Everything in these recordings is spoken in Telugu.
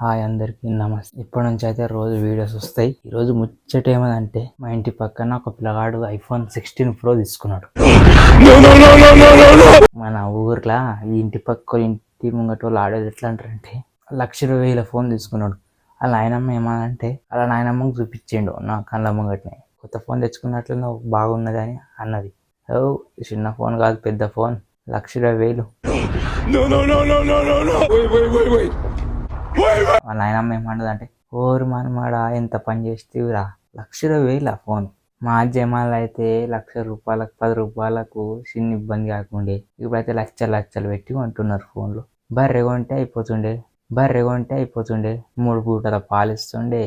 హాయ్ అందరికీ నమస్తే. ఇప్పటి నుంచి అయితే రోజు వీడియోస్ వస్తాయి. ఈ రోజు ముచ్చట ఏమదంటే మా ఇంటి పక్కన ఒక పిల్లగాడు ఐఫోన్ సిక్స్టీన్ ప్రో తీసుకున్నాడు. మన ఊర్లో ఈ ఇంటి పక్క ఇంటి ముంగట వాళ్ళు ఆడేది ఎట్లా అంటారంటే లక్ష ఇరవై వేల ఫోన్ తీసుకున్నాడు. వాళ్ళ నాయనమ్మ ఏమనంటే అలా నాయనమ్మకి చూపించిండు నా కళ్ళ ముంగటనే. కొత్త ఫోన్ తెచ్చుకున్నట్లు నువ్వు బాగున్నది అని అన్నది. ఓ చిన్న ఫోన్ కాదు పెద్ద ఫోన్. లక్ష ఇరవై వేలు. వాళ్ళ నాయనమ్మ ఏమన్నది అంటే ఓరు మనమాడా ఎంత పని చేస్తేవిరా లక్షల వేల ఫోన్. మా జమాలు అయితే లక్ష రూపాయలకు పది రూపాయలకు చిన్న ఇబ్బంది కాకుండా ఇప్పుడైతే లక్షలు లక్షలు పెట్టి కొంటున్నారు ఫోన్లు. బర్రె కొంటే అయిపోతుండే బర్రె కొంటే అయిపోతుండే మూడు పూటల పాలిస్తుండే.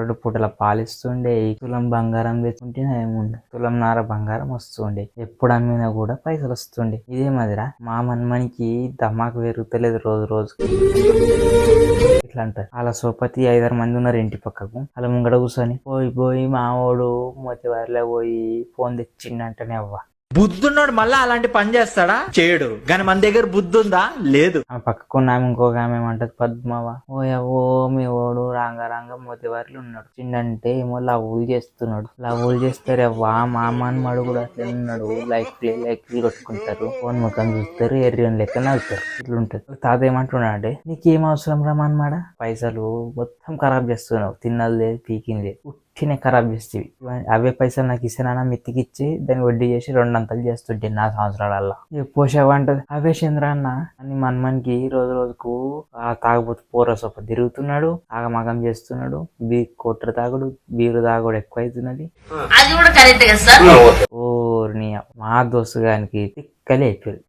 రెండు పూటల పాలిస్తుండే తులం బంగారం తెచ్చుకుంటే ఏముండే? తులం నార బంగారం వస్తుండే ఎప్పుడు అమ్మినా కూడా పైసలు వస్తుండే. ఇదే మాదిరా మా మన్మనికి దమాకు పెరుగుతలేదు రోజు రోజు. ఇట్లా అంటారు. అలా సోపతి ఐదారు మంది ఉన్నారు ఇంటి పక్కకు. అలా ముంగడ కూర్చొని పోయి పోయి మావోడు మొత్తివారిలో పోయి ఫోన్ తెచ్చిండంటనే అవ్వ. బుద్ధున్నాడు మళ్ళా అలాంటి పని చేస్తాడా? చేయడు. కానీ మన దగ్గర బుద్ధి ఉందా లేదు. ఆ పక్కకున్న ఆమె ఇంకొక ఆమె ఏమంటది? పద్మవ ఓ ఓ మీ ఓడు రాంగ రాంగ మోతివారిలో ఉన్నాడు. చిన్నంటే ఏమో లవ్వులు చేస్తున్నాడు. లవ్వులు చేస్తారు వా మా మడు కూడా అట్లే ఉన్నాడు. లైక్ ప్లే లైక్ కొట్టుకుంటారు. ఫోన్ ముఖం చూస్తారు ఎర్రిని లెక్క నవ్వుతారు. ఇట్లుంటది. తాత ఏమంటున్నాడు అంటే నీకేం అవసరం రా అన్నమాట పైసలు మొత్తం ఖరాబ్ చేస్తున్నావు. తిన్నది లేదు పీకింది ఉట్టినే ఖరాబ్ చేస్తేవి. అవే పైసలు నాకు ఇస్తానా మెత్తికిచ్చి దాన్ని వడ్డీ చేసి రెండు రెండంతలు చేస్తుంటే నా సంవత్సరాలల్లా? పోసావంటది అవే చంద్ర అన్న. అని మన్మన్కి రోజు రోజుకు ఆ తాగుబోతు పోర సొప్ప తిరుగుతున్నాడు ఆగమాగం చేస్తున్నాడు బీ కొట్ర తాగుడు బీరు తాగుడు ఎక్కువ అవుతున్నది అది కూడా కరెక్ట్ కదా సార్? ఓర్ని మా దోస్తు గానికి తిక్కలే అయిపోయింది